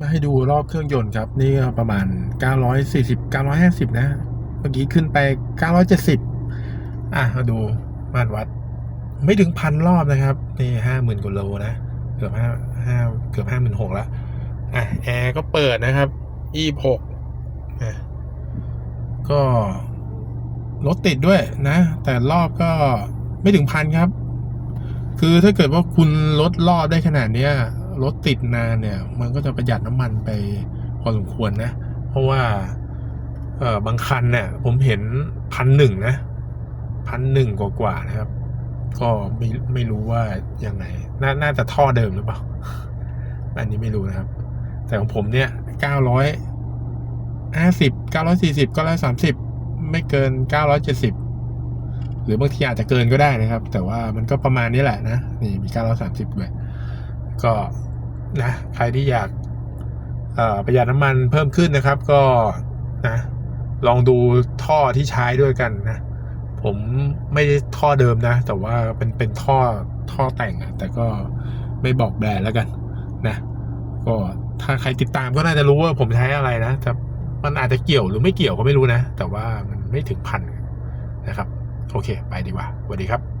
มาให้ดูรอบเครื่องยนต์ครับ นี่ก็ประมาณ 940 950 นะ เมื่อกี้ขึ้นไป 970 อะมาดูมาตรวัด ไม่ถึงพันรอบนะครับ นี่ห้าหมื่นกว่าโลนะ เกือบห้าห้าเกือบห้าหมื่นหกแล้วอะแอร์ก็เปิดนะครับ E6 อะก็รถติดด้วยนะ แต่รอบก็ไม่ถึงพันครับ คือถ้าเกิดว่าคุณลดรอบได้ขนาดเนี้ย รถติดนานเนี่ย มันก็จะประหยัดน้ำมันไปพอสมควรนะ เพราะว่าเออบางคันเนี่ยผมเห็นพันหนึ่งนะพันหนึ่งกว่าๆนะครับ ก็ไม่ไม่รู้ว่ายังไงนน่าจะท่อเดิมหรือเปล่าอันนี้ไม่รู้นะครับ แต่ของผมเนี่ยเก้าร้อยห้าสิบเก้าร้อยสี่สิบเก้าร้อยสามสิบไม่เกินเก้าร้อยเจ็ดสิบหรือบางทีอาจจะเกินก็ได้นะครับ แต่ว่ามันก็ประมาณนี้แหละนะ นี่มีเก้าร้อยสามสิบด้วย ก็นะใครที่อยากประหยัดน้ำมันเพิ่มขึ้นนะครับ ก็นะลองดูท่อที่ใช้ด้วยกันนะ ผมไม่ท่อเดิมนะ แต่ว่าเป็นเป็นท่อท่อแต่งอะแต่ก็ไม่บอกแบรนด์แล้วกันนะก็ถ้าใครติดตามก็น่าจะรู้ว่าผมใช้อะไรนะแต่มันอาจจะเกี่ยวหรือไม่เกี่ยวก็ไม่รู้นะ แต่ว่ามันไม่ถึงพันนะครับ โอเค ไปดีกว่าสวัสดีครับ